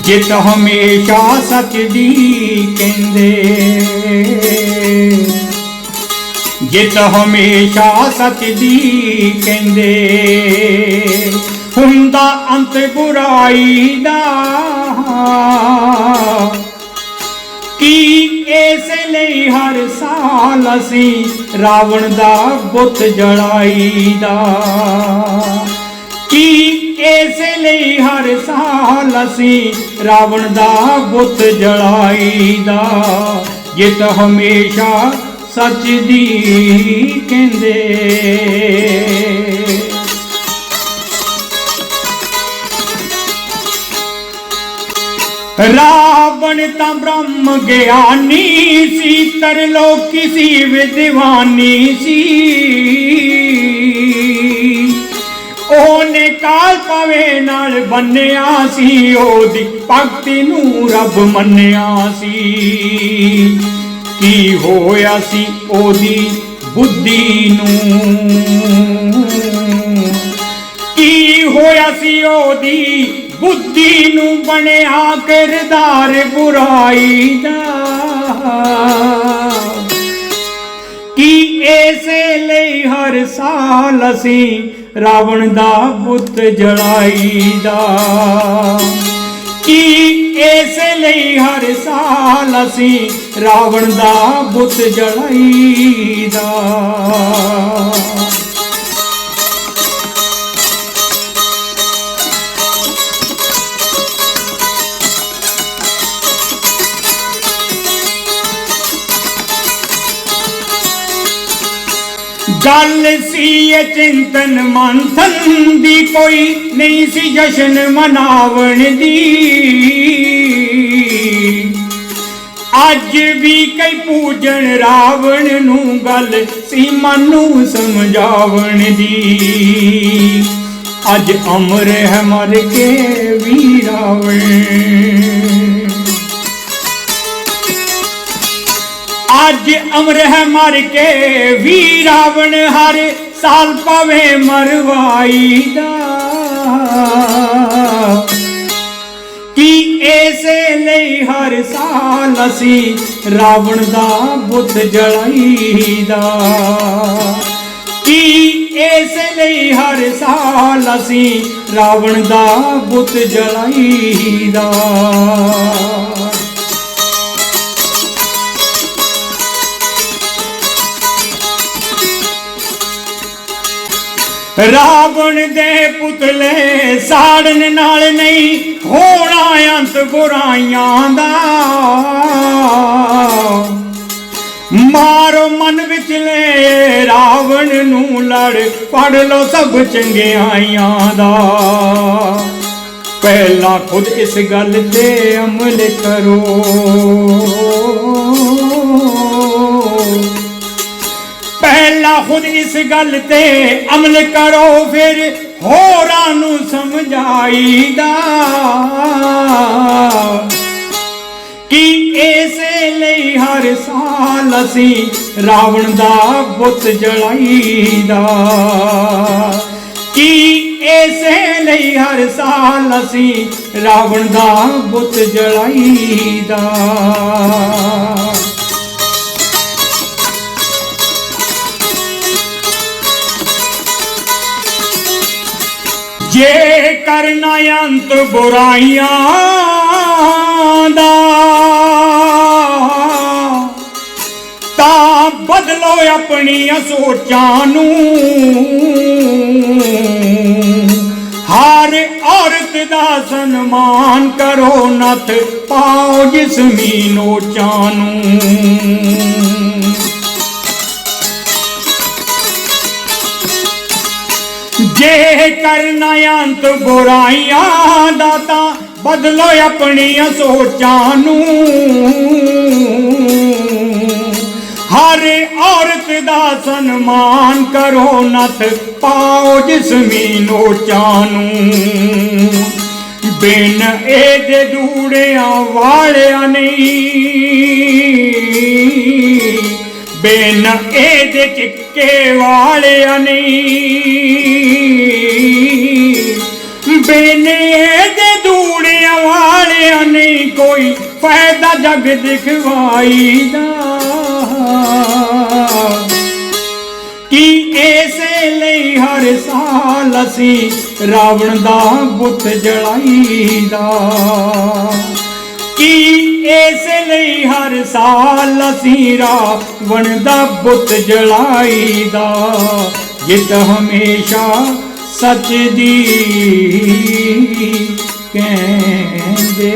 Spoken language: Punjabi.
ਜਿਤ ਹਮੇਸ਼ਾ ਸੱਚ ਦੀ ਕਹਿੰਦੇ। ਜਿਤ ਹਮੇਸ਼ਾ ਸੱਚ ਦੀ ਕਹਿੰਦੇ। ਹੁੰਦਾ ਅੰਤ ਬੁਰਾਈ ਦਾ। ਕੀ ਇਸ ਲਈ ਹਰ ਸਾਲ ਅਸੀਂ ਰਾਵਣ ਦਾ ਬੁੱਤ ਜਲਾਈਦਾ ਕੀ ਇਸ ਲਈ ਹਰ ਸਾਲ ਅਸੀਂ ਰਾਵਣ ਦਾ ਬੁੱਤ ਜਲਾਈਦਾ ਜਿਤ ਹਮੇਸ਼ਾ ਸੱਚ ਦੀ ਕਹਿੰਦੇ। ਰਾਵਣ ਤਾਂ ਬ੍ਰਹਮ ਗਿਆਨੀ ਸੀ ਤਰਲੋਕੀ ਸੀ, ਵਿਦਵਾਨੀ ਸੀ। ਉਹਨੇ ਕਾਲ ਪਵੇ ਨਾਲ ਬੰਨਿਆ ਸੀ, ਉਹਦੀ ਭਗਤੀ ਨੂੰ ਰੱਬ ਮੰਨਿਆ ਸੀ। ਕੀ ਹੋਇਆ ਸੀ ਉਹਦੀ ਬੁੱਧੀ ਨੂੰ? ਕੀ ਹੋਇਆ ਸੀ ਉਹਦੀ ਬੁੱਧੀ ਨੂੰ ਬਣਿਆ ਕਿਰਦਾਰ ਬੁਰਾਈ ਦਾ। ਕੀ ਇਸੇ ਲਈ ਹਰ ਸਾਲ ਅਸੀਂ ਰਾਵਣ ਦਾ ਬੁੱਤ ਜਲਾਈਦਾ ਕੀ ਇਸੇ ਲਈ ਹਰ ਸਾਲ ਅਸੀਂ ਰਾਵਣ ਦਾ ਬੁੱਤ ਜਲਾਈਦਾ ਗੱਲ ਸੀ ਇਹ ਚਿੰਤਨ ਮੰਥਨ ਦੀ ਕੋਈ ਨਹੀਂ ਸੀ ਜਸ਼ਨ ਮਨਾਵਣ ਦੀ। ਅੱਜ ਵੀ ਕਈ ਪੂਜਣ ਰਾਵਣ ਨੂੰ ਗੱਲ ਸੀ ਮਨ ਨੂੰ ਸਮਝਾਵਣ ਦੀ। ਅੱਜ ਅਮਰ ਹੈ ਮਰ ਕੇ ਵੀ ਰਾਵਣ। ਅੱਜ ਅਮਰ ਹੈ ਮਰ ਕੇ। ਵੀ ਰਾਵਣ ਹਰ ਸਾਲ ਪਵੇ ਮਰਵਾਈ ਦਾ। ਕੀ ਇਸੇ ਲਈ ਹਰ ਸਾਲ ਅਸੀਂ ਰਾਵਣ ਦਾ ਬੁੱਤ ਜਲਾਈਦਾ? ਕੀ ਇਸੇ ਲਈ ਹਰ ਸਾਲ ਅਸੀਂ ਰਾਵਣ ਦਾ ਬੁੱਤ ਜਲਾਈਦਾ? ਰਾਵਣ ਦੇ ਪੁਤਲੇ ਸਾੜਨ ਨਾਲ ਨਹੀਂ ਹੋਣਾ ਅੰਤ ਬੁਰਾਈਆਂ ਦਾ। ਮਾਰੋ ਮਨ ਵਿਚਲੇ ਰਾਵਣ ਨੂੰ ਲੜ, ਪੜ ਲੋ ਸਭ ਚੰਗਿਆਈਆਂ ਦਾ। ਪਹਿਲਾਂ ਖੁਦ ਇਸ ਗੱਲ ਤੇ ਅਮਲ ਕਰੋ। ਪਹਿਲਾਂ ਖੁਦ ਇਸ ਗੱਲ ਤੇ ਅਮਲ ਕਰੋ, ਫਿਰ ਹੋਰਾਂ ਨੂੰ ਸਮਝਾਈਦਾ। ਕਿ ਇਸੇ ਲਈ ਹਰ ਸਾਲ ਅਸੀਂ ਰਾਵਣ ਦਾ ਬੁੱਤ ਜਲਾਈਦਾ। ਕਿ ਇਸੇ ਲਈ ਹਰ ਸਾਲ ਅਸੀਂ ਰਾਵਣ ਦਾ ਬੁੱਤ ਜਲਾਈਦਾ। ਜੇ ਕਰਨਾ ਅੰਤ ਬੁਰਾਈਆਂ ਦਾ, ਤਾਂ ਬਦਲੋ ਆਪਣੀਆਂ ਸੋਚਾਂ ਨੂੰ। ਹਰ ਔਰਤ ਦਾ ਸਨਮਾਨ ਕਰੋ ਨਥ ਪਾਓ ਜਿਸ ਮੀਨੋ ਨੂੰ। ਜੇ ਕਰਨਾ ਅੰਤ ਬੁਰਾਈਆਂ ਦਾ ਤਾਂ ਬਦਲੋ ਆਪਣੀਆਂ ਸੋਚਾਂ ਨੂੰ। ਹਰ ਔਰਤ ਦਾ ਸਨਮਾਨ ਕਰੋ, ਨਥ ਪਾਓ ਜਿਸਮੀ ਨੋਚਾਂ ਨੂੰ। ਬਿਨ ਇਹਦੇ ਦੂੜਿਆਂ ਵਾਲਿਆਂ ਨਹੀਂ। ਬਿਨ ਇਹਦੇ ਚਿੱਕੇ ਵਾਲਿਆਂ ਨਹੀਂ ਬਿਨ ਇਹਦੇ ਦੂੜਿਆਂ ਵਾਲਿਆਂ ਨਹੀਂ ਕੋਈ ਫਾਇਦਾ ਜਗ ਦਿਖਵਾਈ ਦਾ ਕਿ ਇਸੇ ਲਈ ਹਰ ਸਾਲ ਅਸੀਂ ਰਾਵਣ ਦਾ ਬੁੱਤ ਜਲਾਈਦਾ? ਕਿ ਲਈ ਹਰ ਸਾਲ ਅਸੀਂ ਰਾਵਣ ਦਾ ਬੁੱਤ ਜਲਾਈਦਾ। ਜਿਤ ਹਮੇਸ਼ਾ ਸੱਚ ਦੀ ਕਹਿੰਦੇ